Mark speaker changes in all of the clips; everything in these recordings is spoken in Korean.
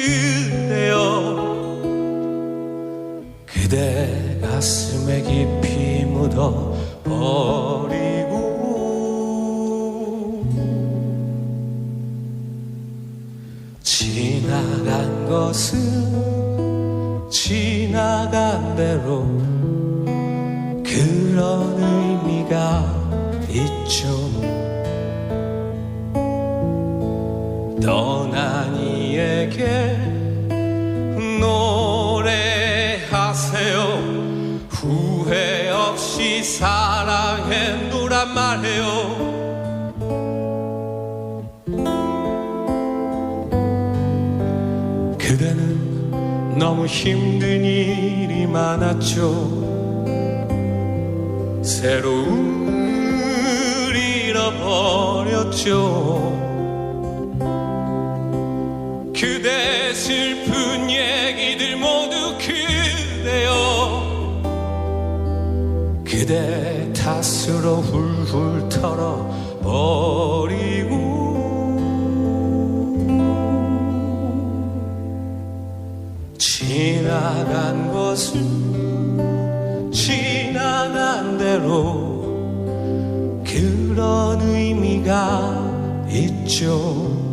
Speaker 1: 그대여. 그대 가슴에 깊이 묻어 버리고. 지나간 것은 지나간 대로 그런 의미가 있죠. 떠난 이에게 노래하세요. 후회 없이 사랑했노란 말해요. 그대는 너무 힘든 일이 많았죠. 새로운 잃어버렸죠 그대 슬픈 얘기들 모두 그대요. 그대 탓으로 훌훌 털어 버리고. 지나간 것은 지나간 대로 그런 의미가 있죠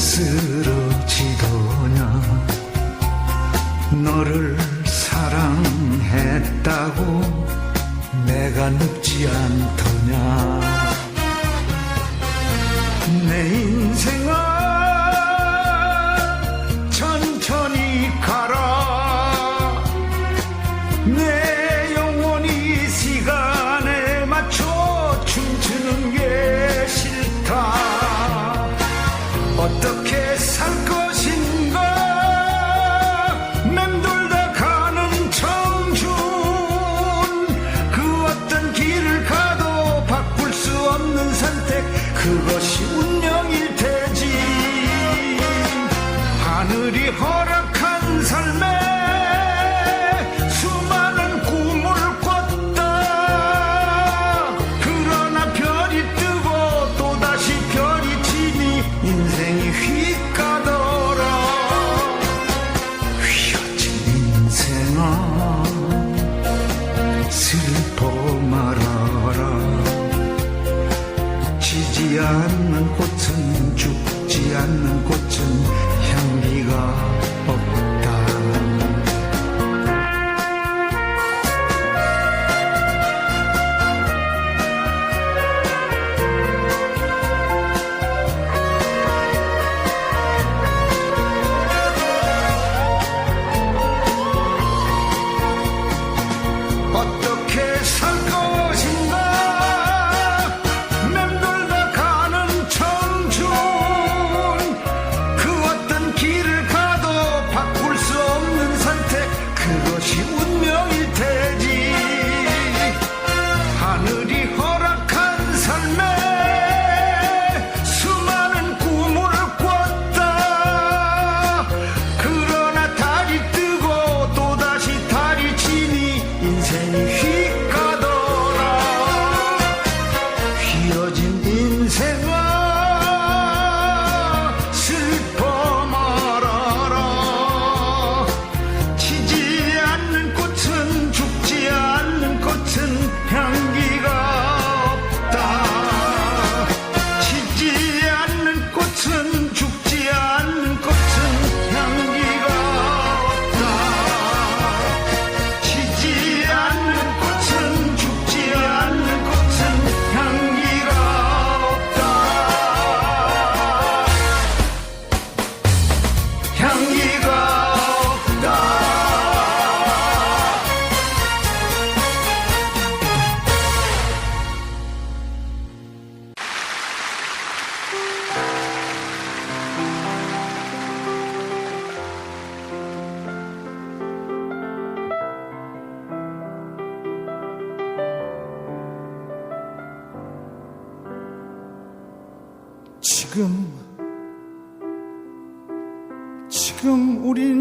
Speaker 2: 쓰러지더냐? 너를 사랑했다고 내가 늙지 않더냐? 내 인생아 어떻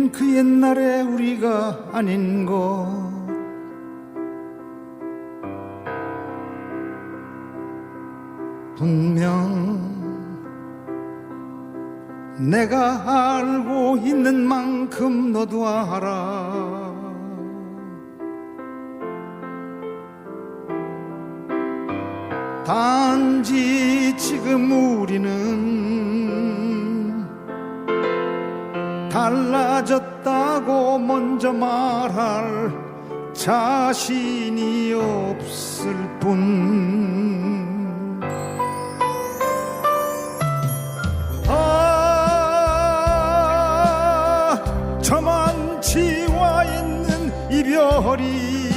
Speaker 2: 그 옛날의 우리가 아닌 것. 분명 내가 알고 있는 만큼 너도 알아. 단지 지금 우리는 달라졌다고 먼저 말할 자신이 없을 뿐. 아, 저만 지와 있는 이별이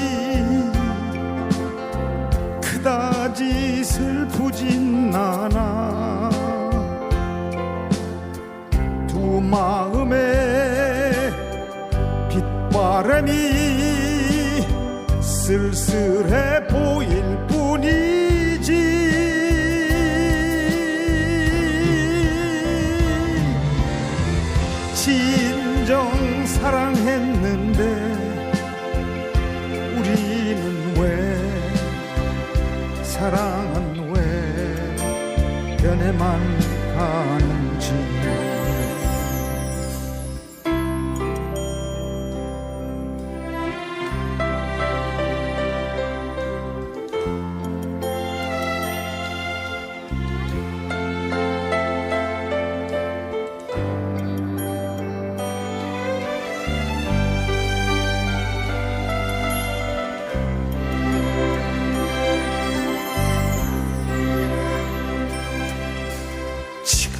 Speaker 2: 그다지 슬프진 않아 두 마음에 빗 바람이 쓸쓸해 보일 뿐이지. 진정 사랑했는데 우리는 왜 사랑은 왜 변해만 가는지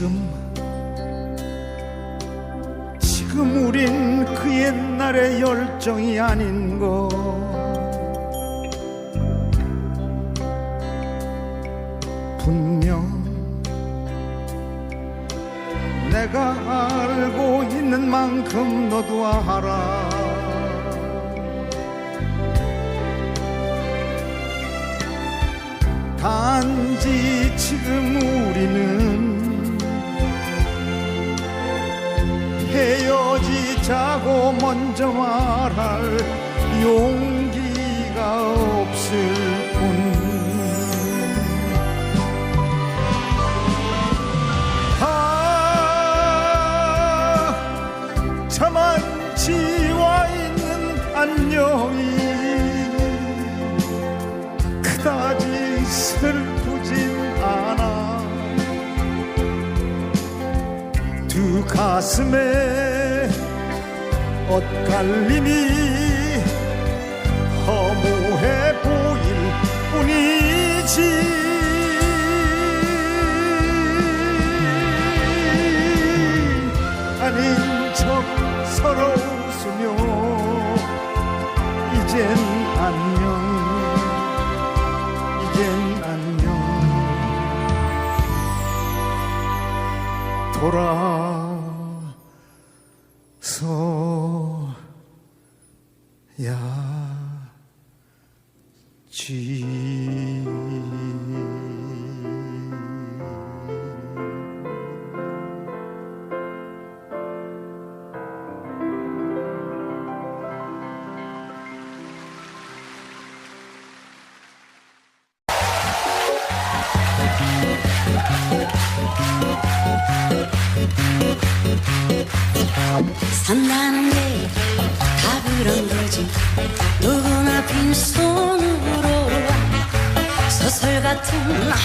Speaker 2: 지금 지금 우린 그 옛날의 열정이 아닌 거. 분명 내가 알고 있는 만큼 너도 알아. 단지 지금 우리는 자고 먼저 말할 용기가 없을 뿐. 아, 저만 지와 있는 안녕이 그다지 슬프진 않아. 두 가슴에 엇갈림이 허무해 보일 뿐이지. 아닌 척 서로 웃으며 이젠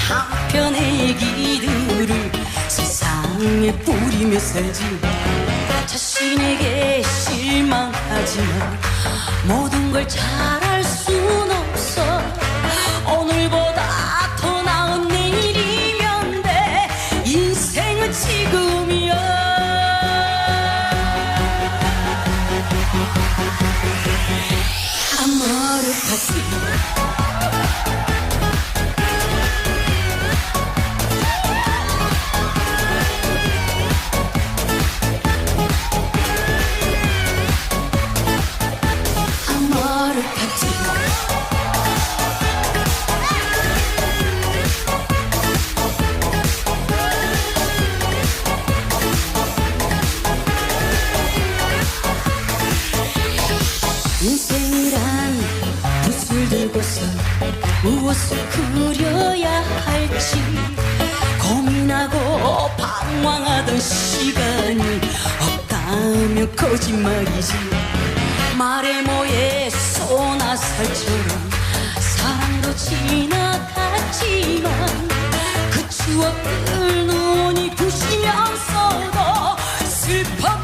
Speaker 3: 한편의 얘기들을 세상에 뿌리 메시지. 자신에게 실망하지만 모든 걸잘 방황하던 시간이 없다면 거짓말이지. 말에 뭐에 소나 살처럼. 사랑도 지나갔지만 그 추억을 눈이 부시면서도 슬퍼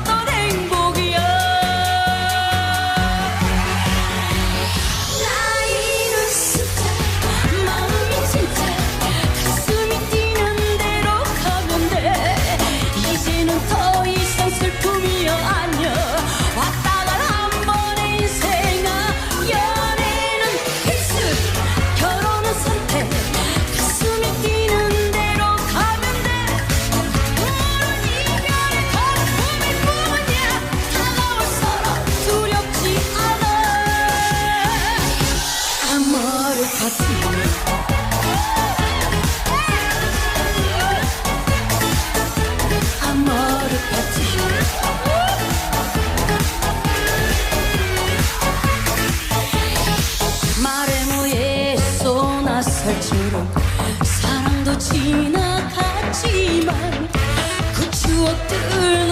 Speaker 3: Ooh.